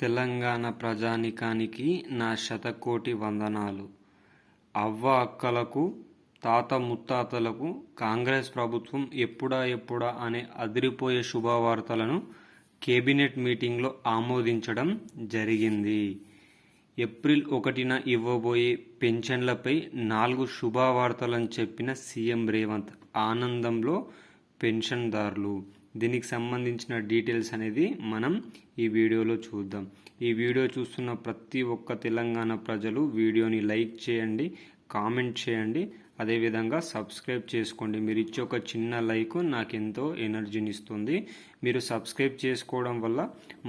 తెలంగాణ ప్రజానీకానికి నా శతకోటి వందనాలు. అవ్వ అక్కలకు తాత ముత్తాతలకు కాంగ్రెస్ ప్రభుత్వం ఎప్పుడా ఎప్పుడా అనే అదిరిపోయే శుభవార్తలను కేబినెట్ మీటింగ్లో ఆమోదించడం జరిగింది. ఏప్రిల్ ఒకటిన ఇవ్వబోయే పెన్షన్లపై నాలుగు శుభవార్తలను చెప్పిన సీఎం రేవంత్ ఆనందంలో పెన్షన్దారులు. దీనికి సంబంధించిన డీటెయిల్స్ అనేది మనం ఈ వీడియోలో చూద్దాం. ఈ వీడియో చూస్తున్న ప్రతి ఒక్క తెలంగాణ ప్రజలు వీడియోని లైక్ చేయండి కామెంట్ చేయండి. అదేవిధంగా సబ్స్క్రైబ్ చేసుకోండి. మీరు ఇచ్చే ఒక చిన్న లైక్ నాకు ఎంతో ఎనర్జీని ఇస్తుంది మీరు సబ్స్క్రైబ్ చేసుకోవడం వల్ల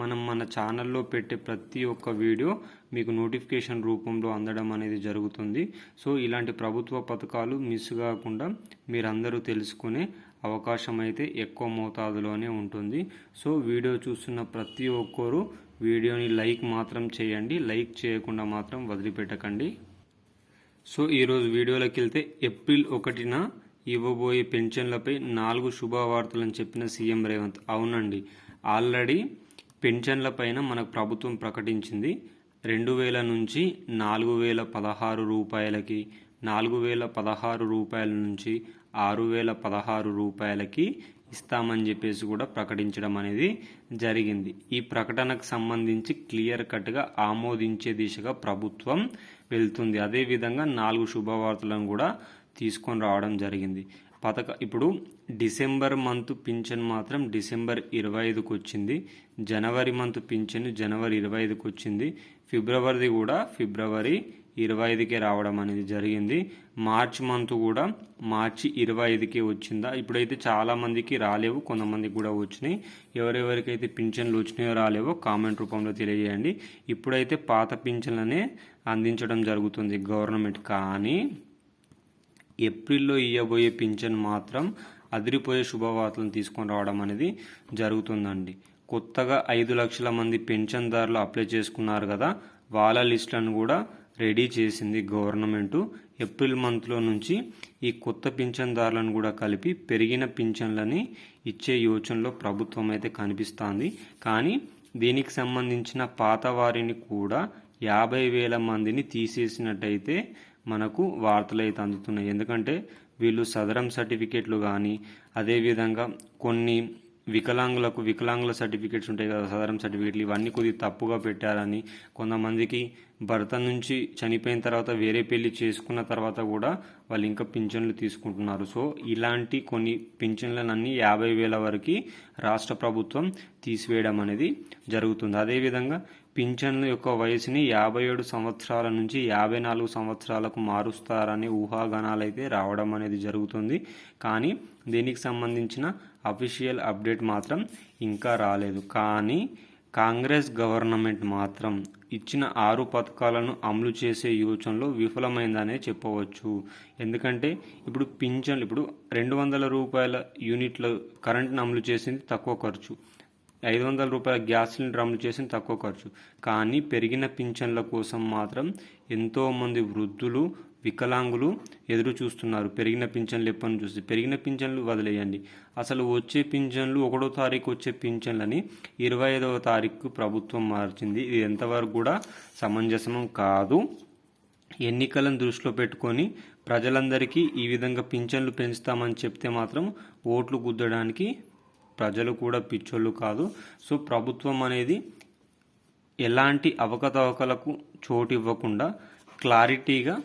మనం మన ఛానల్లో పెట్టే ప్రతి ఒక్క వీడియో మీకు నోటిఫికేషన్ రూపంలో అందడం అనేది జరుగుతుంది. సో ఇలాంటి ప్రభుత్వ పథకాలు మిస్ కాకుండా మీరందరూ తెలుసుకునే అవకాశం అయితే ఎక్కువ మోతాదులోనే ఉంటుంది. సో వీడియో చూస్తున్న ప్రతి ఒక్కరు వీడియోని లైక్ మాత్రం చేయండి. లైక్ చేయకుండా మాత్రం వదిలిపెట్టకండి. సో ఈరోజు వీడియోలోకి వెళ్తే ఏప్రిల్ ఒకటిన ఇవ్వబోయే పెన్షన్లపై నాలుగు శుభవార్తలను చెప్పిన సీఎం రేవంత్. అవునండి. ఆల్రెడీ పెన్షన్ల పైన మనకు ప్రభుత్వం ప్రకటించింది. రెండు వేల నుంచి నాలుగు వేల పదహారు రూపాయలకి నాలుగు వేల పదహారు రూపాయల నుంచి ఆరు వేల పదహారు రూపాయలకి ఇస్తామని చెప్పేసి కూడా ప్రకటించడం అనేది జరిగింది. ఈ ప్రకటనకు సంబంధించి క్లియర్ కట్గా ఆమోదించే దిశగా ప్రభుత్వం వెళ్తుంది. అదేవిధంగా నాలుగు శుభవార్తలను కూడా తీసుకొని రావడం జరిగింది. పథక ఇప్పుడు డిసెంబర్ మంత్ పింఛన్ మాత్రం డిసెంబర్ ఇరవై ఐదుకి వచ్చింది. జనవరి మంత్ పింఛన్ జనవరి ఇరవై ఐదుకి వచ్చింది. ఫిబ్రవరిది కూడా ఫిబ్రవరి ఇరవై ఐదుకే రావడం అనేది జరిగింది. మార్చ్ మంత్ కూడా మార్చి ఇరవై ఐదుకే వచ్చిందా? ఇప్పుడైతే చాలా మందికి రాలేవు కొంతమందికి కూడా వచ్చినాయి. ఎవరెవరికైతే పింఛన్లు వచ్చినాయో రాలేవో కామెంట్ రూపంలో తెలియజేయండి. ఇప్పుడైతే పాత పింఛన్లనే అందించడం జరుగుతుంది గవర్నమెంట్. కానీ ఏప్రిల్లో ఇవ్వబోయే పింఛన్ మాత్రం అదిరిపోయే శుభవార్తలను తీసుకొని రావడం అనేది జరుగుతుందండి. కొత్తగా ఐదు లక్షల మంది పెన్షన్దారులు అప్లై చేసుకున్నారు కదా వాళ్ళ లిస్టులను కూడా రెడీ చేసింది గవర్నమెంటు. ఏప్రిల్ మంత్లో నుంచి ఈ కొత్త పింఛన్దారులను కూడా కలిపి పెరిగిన పింఛన్లని ఇచ్చే యోచనలో ప్రభుత్వం అయితే కనిపిస్తోంది. కానీ దీనికి సంబంధించిన పాత వారిని కూడా యాభై వేల మందిని తీసేసినట్టయితే మనకు వార్తలు అయితే అందుతున్నాయి. ఎందుకంటే వీళ్ళు సదరం సర్టిఫికేట్లు కానీ అదేవిధంగా కొన్ని వికలాంగులకు వికలాంగుల సర్టిఫికేట్స్ ఉంటాయి కదా సదరం సర్టిఫికేట్లు ఇవన్నీ కొద్దిగా తప్పుగా పెట్టారని కొంతమందికి భర్త నుంచి చనిపోయిన తర్వాత వేరే పెళ్ళి చేసుకున్న తర్వాత కూడా వాళ్ళు ఇంకా పింఛన్లు తీసుకుంటున్నారు. సో ఇలాంటి కొన్ని పింఛన్లనన్నీ యాభై వేల వరకు రాష్ట్ర ప్రభుత్వం తీసివేయడం అనేది జరుగుతుంది. అదేవిధంగా పింఛన్ల యొక్క వయసుని యాభై ఏడు సంవత్సరాల నుంచి యాభై నాలుగు సంవత్సరాలకు మారుస్తారని ఊహాగానాలు అయితే రావడం అనేది జరుగుతుంది. కానీ దీనికి సంబంధించిన అఫీషియల్ అప్డేట్ మాత్రం ఇంకా రాలేదు. కానీ కాంగ్రెస్ గవర్నమెంట్ మాత్రం ఇచ్చిన ఆరు పథకాలను అమలు చేసే యోచనలో విఫలమైందనే చెప్పవచ్చు. ఎందుకంటే ఇప్పుడు పింఛన్లు ఇప్పుడు రెండు వందల రూపాయల యూనిట్ల కరెంట్ను అమలు చేసింది తక్కువ ఖర్చు. ఐదు వందల రూపాయల గ్యాస్ సిలిండర్ అమలు చేసిన తక్కువ ఖర్చు. కానీ పెరిగిన పింఛన్ల కోసం మాత్రం ఎంతోమంది వృద్ధులు వికలాంగులు ఎదురు చూస్తున్నారు. పెరిగిన పింఛన్లు ఎప్పని చూసి పెరిగిన పింఛన్లు వదిలేయండి. అసలు వచ్చే పింఛన్లు ఒకటో తారీఖు వచ్చే పింఛన్లని ఇరవై ఐదవ తారీఖు ప్రభుత్వం మార్చింది. ఇది ఎంతవరకు కూడా సమంజసం కాదు. ఎన్నికలను దృష్టిలో పెట్టుకొని ప్రజలందరికీ ఈ విధంగా పింఛన్లు పెంచుతామని చెప్తే మాత్రం ఓట్లు గుద్దడానికి ప్రజలు కూడా పిచ్చోళ్ళు కాదు. సో ప్రభుత్వం అనేది ఎలాంటి అవకతవకలకు చోటు ఇవ్వకుండా క్లారిటీగా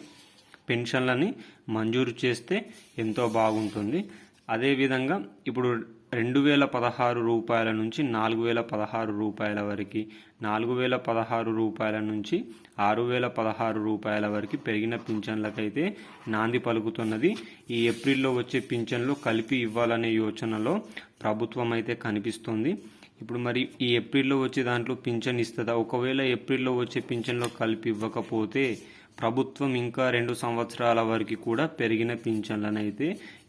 పెన్షన్లని మంజూరు చేస్తే ఎంతో బాగుంటుంది. అదేవిధంగా ఇప్పుడు రెండు వేల పదహారు రూపాయల నుంచి నాలుగు వేల పదహారు రూపాయల వరకు నాలుగు వేల పదహారు రూపాయల నుంచి ఆరు వేల పదహారు రూపాయల వరకు పెరిగిన పింఛన్లకైతే నాంది పలుకుతున్నది. ఈ ఏప్రిల్లో వచ్చే పింఛన్లు కలిపి ఇవ్వాలనే యోచనలో ప్రభుత్వం అయితే కనిపిస్తుంది. ఇప్పుడు మరి ఈ ఏప్రిల్లో వచ్చే దాంట్లో పింఛన్ ఇస్తుందా? ఒకవేళ ఏప్రిల్లో వచ్చే పింఛన్లో కలిపి ఇవ్వకపోతే ప్రభుత్వం ఇంకా రెండు సంవత్సరాల వరకు కూడా పెరిగిన పింఛన్లను అయితే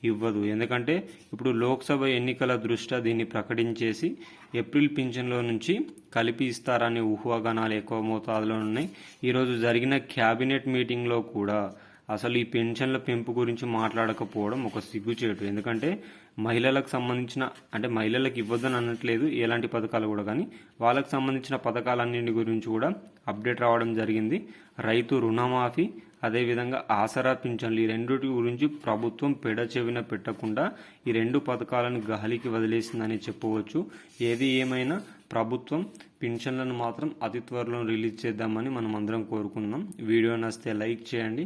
ఇవ్వదు. ఎందుకంటే ఇప్పుడు లోక్సభ ఎన్నికల దృష్ట్యా దీన్ని ప్రకటించేసి ఏప్రిల్ పింఛన్లో నుంచి కలిపి ఇస్తారనే ఊహాగానాలు ఎక్కువ మోతాదులో ఉన్నాయి. ఈరోజు జరిగిన క్యాబినెట్ మీటింగ్లో కూడా అసలు ఈ పెన్షన్ల పెంపు గురించి మాట్లాడకపోవడం ఒక సిగ్గుచేటు ఎందుకంటే మహిళలకు సంబంధించిన అంటే మహిళలకు ఇవ్వద్దని అనట్లేదు ఎలాంటి పథకాలు కూడా. కానీ వాళ్ళకు సంబంధించిన పథకాలన్నింటి గురించి కూడా అప్డేట్ రావడం జరిగింది. రైతు రుణమాఫీ అదేవిధంగా ఆసరా పింఛన్లు ఈ రెండింటి గురించి ప్రభుత్వం పెడచెవిన పెట్టకుండా ఈ రెండు పథకాలను గాలికి వదిలేసిందని చెప్పవచ్చు. ఏది ఏమైనా ప్రభుత్వం పింఛన్లను మాత్రం అతి త్వరలో రిలీజ్ చేద్దామని మనం అందరం కోరుకుందాం వీడియో నచ్చితే లైక్ చేయండి.